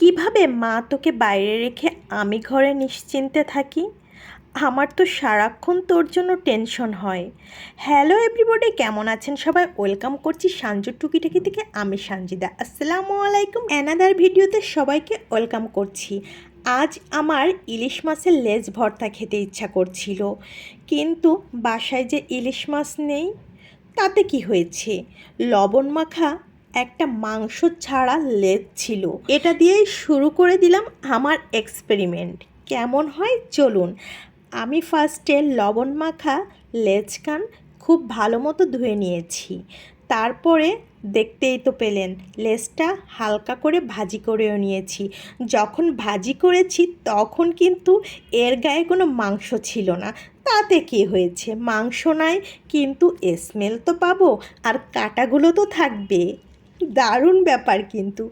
কীভাবে মা তোকে বাইরে রেখে আমি ঘরে নিশ্চিন্তে থাকি? আমার তো সারাক্ষণ তোর জন্য টেনশন হয়। হ্যালো এভরিবডি, কেমন আছেন সবাই? ওয়েলকাম করছি সাঞ্জুর টুকিটাকি থেকে, আমি সানজিদা। আসসালামু আলাইকুম। অ্যানাদার ভিডিওতে সবাইকে ওয়েলকাম করছি। আজ আমার ইলিশ মাছের লেজ ভর্তা খেতে ইচ্ছা করছিল। কিন্তু বাসায় যে ইলিশ মাছ নেই, তাতে কি হয়েছে? লবণ মাখা একটা মাংস ছাড়া লেজ ছিল। এটা দিয়েই শুরু করে দিলাম আমার এক্সপেরিমেন্ট কেমন হয়? চলুন। আমি ফার্স্টে লবণ মাখা লেজ কান খুব ভালো মতো ধুয়ে নিয়েছি। তারপরে দেখতেই তো পেলেন, লেজটা হালকা করে ভাজি করেও নিয়েছি। যখন ভাজি করেছি তখন কিন্তু এর গায়ে কোনো মাংস ছিল না। তাতে কি হয়েছে? মাংস নাই, কিন্তু স্মেল তো পাবো, আর কাটাগুলো তো থাকবে দারুণ ব্যাপার কিন্তু।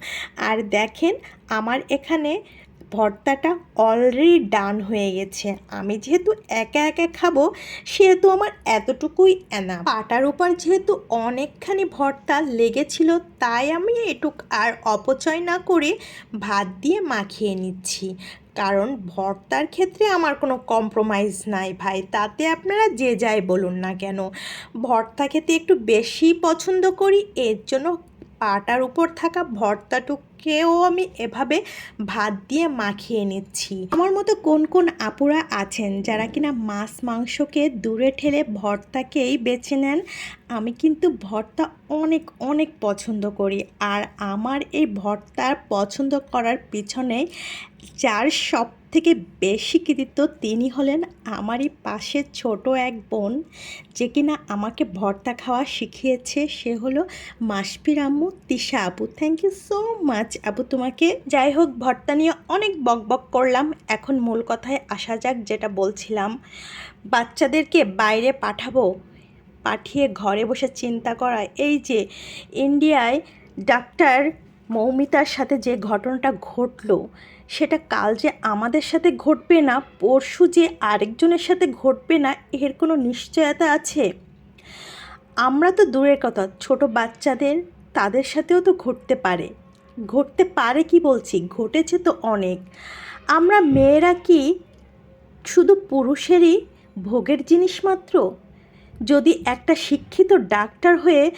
আর দেখেন, আমার এখানে ভর্তাটা অলরেডি ডান হয়ে গেছে। আমি যেহেতু একা একা খাব, সেহেতু আমার এতটুকুই এনা পাটার উপর যেহেতু অনেকখানি ভর্তা লেগেছিল, তাই আমি এটুক আর অপচয় না করে ভাত দিয়ে মাখিয়ে নিচ্ছি। কারণ ভর্তার ক্ষেত্রে আমার কোনো কম্প্রোমাইজ নাই ভাই, তাতে আপনারা যে যাই বলুন না কেন। ভর্তা খেতে একটু বেশি পছন্দ করি, এর জন্য পাটার উপর থাকা ভর্তাটুকেও আমি এভাবে ভাত দিয়ে মাখিয়ে নিচ্ছি। আমার মতো কোন কোন আপুরা আছেন যারা কিনা মাছ, মাংসকে দূরে ঠেলে ভর্তাকেই বেছে নেন, আমি কিন্তু ভর্তা অনেক অনেক পছন্দ করি। আর আমার এই ভর্তার পছন্দ করার পিছনে যার সব থেকে বেশি কৃতিত্ব তিনি হলেন আমারই পাশে ছোট এক বোন, যে কিনা আমাকে ভর্তা খাওয়া শিখিয়েছে। সে হলো মাসপির আম্মু তিশা আপু থ্যাংক ইউ সো মাচ আপু তোমাকে। যাই হোক, ভর্তা নিয়ে অনেক বকবক করলাম। এখন মূল কথায় আসা যাক, যেটা বলছিলাম। বাচ্চাদেরকে বাইরে পাঠাবো, পাঠিয়ে ঘরে বসে চিন্তা করা। এই যে ইন্ডিয়ায় ডাক্তার মৌমিতার সাথে যে ঘটনাটা ঘটলো সেটা কাল যে আমাদের সাথে ঘটবে না, পরশু যে আরেকজনের সাথে ঘটবে না, এর কোনো নিশ্চয়তা আছে? আমরা তো দূরের কথা, ছোট বাচ্চাদের, তাদের সাথেও তো ঘটতে পারে। ঘটতে পারে কি বলছি? ঘটেছে তো অনেক। আমরা মেয়েরা কি শুধু পুরুষেরই ভোগের জিনিস মাত্র? যদি একটা শিক্ষিত ডাক্তার হয়ে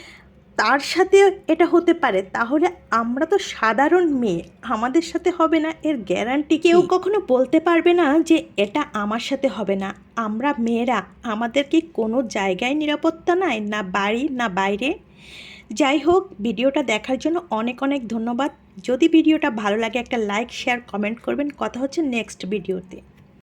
তার সাথে এটা হতে পারে, তাহলে আমরা তো সাধারণ মেয়ে, আমাদের সাথে হবে না, এর গ্যারান্টি কেউ কখনো বলতে পারবে না যে এটা আমার সাথে হবে না। আমরা মেয়েরা, আমাদের কি কোনো জায়গায় নিরাপত্তা নাই, না বাড়ি, না বাইরে? যাই হোক, ভিডিওটা দেখার জন্য অনেক অনেক ধন্যবাদ। যদি ভিডিওটা ভালো লাগে একটা লাইক শেয়ার কমেন্ট করবেন। কথা হচ্ছে নেক্সট ভিডিওতে